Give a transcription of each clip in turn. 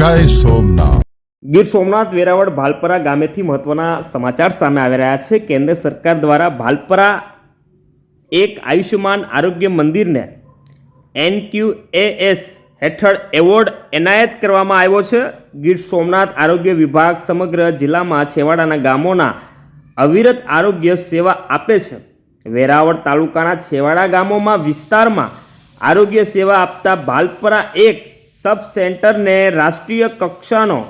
જય સોમનાથ. ગીર સોમનાથ વેરાવળ ભાલપરા ગામેથી મહત્વના સમાચાર સામે આવી રહ્યા છે. કેન્દ્ર સરકાર દ્વારા ભાલપરા એક આયુષ્યમાન આરોગ્ય મંદિરને એનક્યુએએસ હેઠળ એવોર્ડ એનાયત કરવામાં આવ્યો છે. ગીર સોમનાથ આરોગ્ય વિભાગ સમગ્ર જિલ્લામાં છેવાડાના ગામોના અવિરત આરોગ્ય સેવા આપે છે. વેરાવળ તાલુકાના છેવાડા ગામોમાં વિસ્તારમાં આરોગ્ય સેવા આપતા ભાલપરા એક સબ સેન્ટરને રાષ્ટ્રીય કક્ષાનો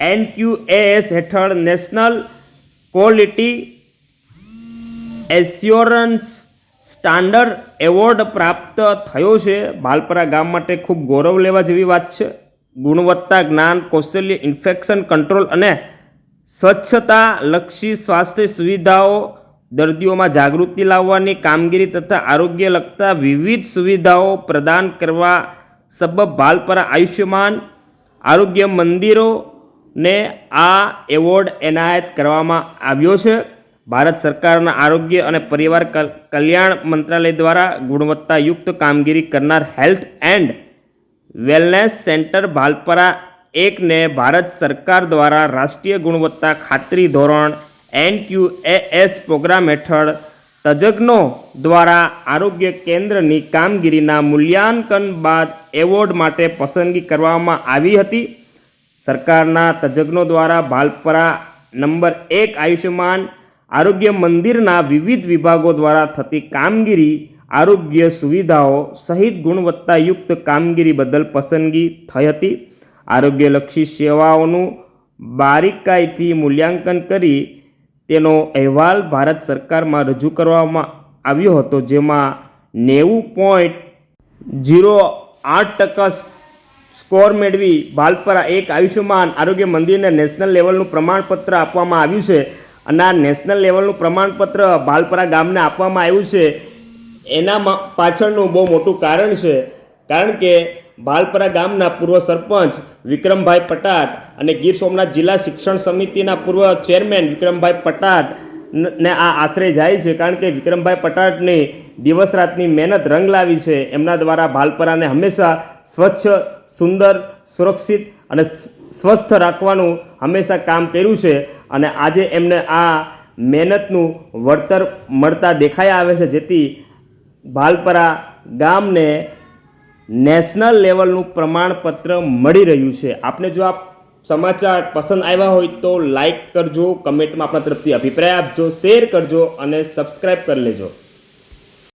એનક્યુએએસ હેઠળ national quality assurance standard award પ્રાપ્ત થયો છે. બાલપરા ગામ માટે ખૂબ ગૌરવ લેવા જેવી વાત છે. ગુણવત્તા, જ્ઞાન, કૌશલ્ય, ઇન્ફેક્શન કંટ્રોલ અને સ્વચ્છતા લક્ષી સ્વાસ્થ્ય સુવિધાઓ, દર્દીઓમાં જાગૃતિ લાવવાની કામગીરી તથા આરોગ્ય લગતા વિવિધ સુવિધાઓ પ્રદાન કરવા સબબ ભાલપરા આયુષ્યમાન આરોગ્ય મંદિરોને આ એવોર્ડ એનાયત કરવામાં આવ્યો છે. ભારત સરકારના આરોગ્ય અને પરિવાર કલ- કલ્યાણ મંત્રાલય દ્વારા ગુણવત્તાયુક્ત કામગીરી કરનાર health and wellness centre Bhalpara એકને ભારત સરકાર દ્વારા રાષ્ટ્રીય ગુણવત્તા ખાતરી ધોરણ એનક્યુએએસ પ્રોગ્રામ હેઠળ તજજ્ઞો દ્વારા આરોગ્ય કેન્દ્રની કામગીરીના મૂલ્યાંકન બાદ એવોર્ડ માટે પસંદગી કરવામાં આવી હતી. સરકારના તજજ્ઞો દ્વારા ભાલપરા નંબર એક આયુષ્યમાન આરોગ્ય મંદિરના વિવિધ વિભાગો દ્વારા થતી કામગીરી, આરોગ્ય સુવિધાઓ સહિત ગુણવત્તાયુક્ત કામગીરી બદલ પસંદગી થઈ હતી. આરોગ્યલક્ષી સેવાઓનું બારીકાઈથી મૂલ્યાંકન કરી તેનો અહેવાલ ભારત સરકારમાં રજૂ કરવામાં આવ્યો હતો, જેમાં નેવું પોઈન્ટ જીરો આઠ ટકા સ્કોર મેળવી ભાલપરા એક આયુષ્યમાન આરોગ્ય મંદિરને નેશનલ લેવલનું પ્રમાણપત્ર આપવામાં આવ્યું છે અને આ નેશનલ લેવલનું પ્રમાણપત્ર ભાલપરા ગામને આપવામાં આવ્યું છે. એના પાછળનું બહુ મોટું કારણ છે, કારણ કે ભાલપરા ગામના પૂર્વ સરપંચ વિક્રમભાઈ પટાટ અને ગીર સોમનાથ જિલ્લા શિક્ષણ સમિતિના પૂર્વ ચેરમેન વિક્રમભાઈ પટાટ ને આ આશરે જાય છે કારણ કે વિક્રમભાઈ પટાટની દિવસ રાતની મહેનત રંગ લાવી છે. એમના દ્વારા ભાલપરાને હંમેશા સ્વચ્છ, સુંદર, સુરક્ષિત અને સ્વસ્થ રાખવાનું હંમેશા કામ કર્યું છે અને આજે એમને આ મહેનતનું વળતર મળતા દેખાયા આવે છે જેથી ભાલપરા ગામને નેશનલ લેવલનું પ્રમાણપત્ર મળી રહ્યું છે. આપને જો આ સમાચાર પસંદ આવ્યા હોય તો લાઈક કરજો, કમેન્ટમાં આપણા તરફથી અભિપ્રાય આપજો, શેર કરજો અને સબસ્ક્રાઈબ કરી લેજો.